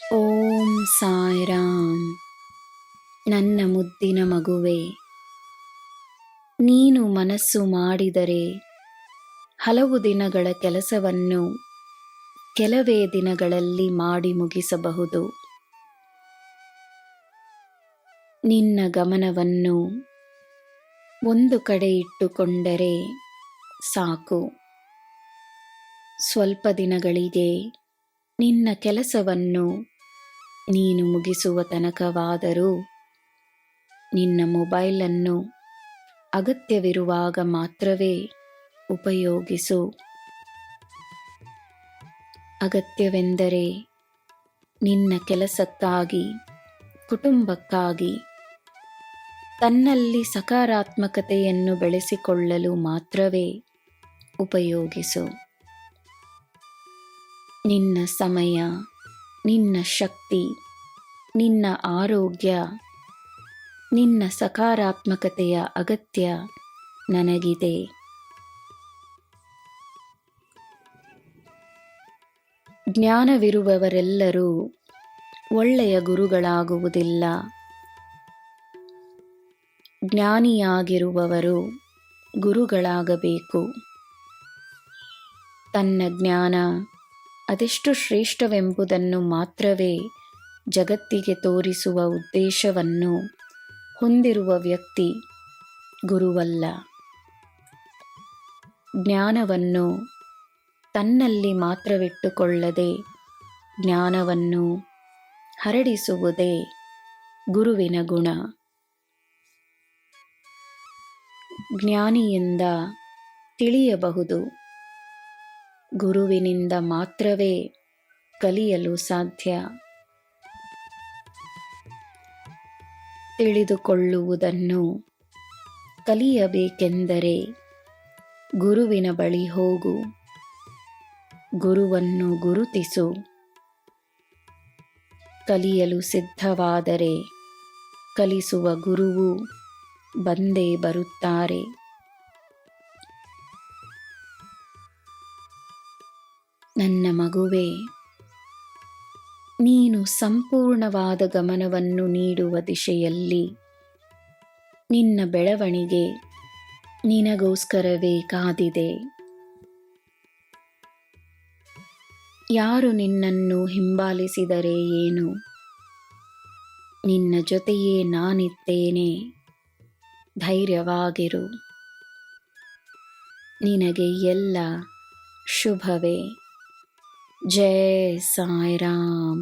ಓಂ ಸಾಯಿರಾಮ್. ನನ್ನ ಮುದ್ದಿನ ಮಗುವೆ, ನೀನು ಮನಸ್ಸು ಮಾಡಿದರೆ ಹಲವು ದಿನಗಳ ಕೆಲಸವನ್ನು ಕೆಲವೇ ದಿನಗಳಲ್ಲಿ ಮಾಡಿ ಮುಗಿಸಬಹುದು. ನಿನ್ನ ಗಮನವನ್ನು ಒಂದು ಕಡೆ ಇಟ್ಟುಕೊಂಡರೆ ಸಾಕು. ಸ್ವಲ್ಪ ದಿನಗಳಿಗೆ ನಿನ್ನ ಕೆಲಸವನ್ನು ನೀನು ಮುಗಿಸುವ ತನಕವಾದರೂ ನಿನ್ನ ಮೊಬೈಲನ್ನು ಅಗತ್ಯವಿರುವಾಗ ಮಾತ್ರವೇ ಉಪಯೋಗಿಸು. ಅಗತ್ಯವೆಂದರೆ ನಿನ್ನ ಕೆಲಸಕ್ಕಾಗಿ, ಕುಟುಂಬಕ್ಕಾಗಿ, ತನ್ನಲ್ಲಿ ಸಕಾರಾತ್ಮಕತೆಯನ್ನು ಬೆಳೆಸಿಕೊಳ್ಳಲು ಮಾತ್ರವೇ ಉಪಯೋಗಿಸು. ನಿನ್ನ ಸಮಯ, ನಿನ್ನ ಶಕ್ತಿ, ನಿನ್ನ ಆರೋಗ್ಯ, ನಿನ್ನ ಸಕಾರಾತ್ಮಕತೆಯ ಅಗತ್ಯ ನನಗಿದೆ. ಜ್ಞಾನವಿರುವವರೆಲ್ಲರೂ ಒಳ್ಳೆಯ ಗುರುಗಳಾಗುವುದಿಲ್ಲ. ಜ್ಞಾನಿಯಾಗಿರುವವರು ಗುರುಗಳಾಗಬೇಕು. ತನ್ನ ಜ್ಞಾನ ಅದೆಷ್ಟು ಶ್ರೇಷ್ಠವೆಂಬುದನ್ನು ಮಾತ್ರವೇ ಜಗತ್ತಿಗೆ ತೋರಿಸುವ ಉದ್ದೇಶವನ್ನು ಹೊಂದಿರುವ ವ್ಯಕ್ತಿ ಗುರುವಲ್ಲ. ಜ್ಞಾನವನ್ನು ತನ್ನಲ್ಲಿ ಮಾತ್ರವಿಟ್ಟುಕೊಳ್ಳದೆ ಜ್ಞಾನವನ್ನು ಹರಡಿಸುವುದೇ ಗುರುವಿನ ಗುಣ. ಜ್ಞಾನಿಯಿಂದ ತಿಳಿಯಬಹುದು. ಗುರುವಿನಿಂದ ಮಾತ್ರವೇ ಕಲಿಯಲು ಸಾಧ್ಯ. ತಿಳಿದುಕೊಳ್ಳುವುದನ್ನು ಕಲಿಯಬೇಕೆಂದರೆ ಗುರುವಿನ ಬಳಿ ಹೋಗು. ಗುರುವನ್ನು ಗುರುತಿಸು. ಕಲಿಯಲು ಸಿದ್ಧವಾದರೆ ಕಲಿಸುವ ಗುರುವು ಬಂದೇ ಬರುತ್ತಾರೆ. ನನ್ನ ಮಗುವೇ, ನೀನು ಸಂಪೂರ್ಣವಾದ ಗಮನವನ್ನು ನೀಡುವ ದಿಶೆಯಲ್ಲಿ ನಿನ್ನ ಬೆಳವಣಿಗೆ ನಿನಗೋಸ್ಕರವೇ ಕಾದಿದೆ. ಯಾರು ನಿನ್ನನ್ನು ಹಿಂಬಾಲಿಸಿದರೆ ಏನು? ನಿನ್ನ ಜೊತೆಯೇ ನಾನಿದ್ದೇನೆ. ಧೈರ್ಯವಾಗಿರು. ನಿನಗೆ ಎಲ್ಲ ಶುಭವೇ. जय साई राम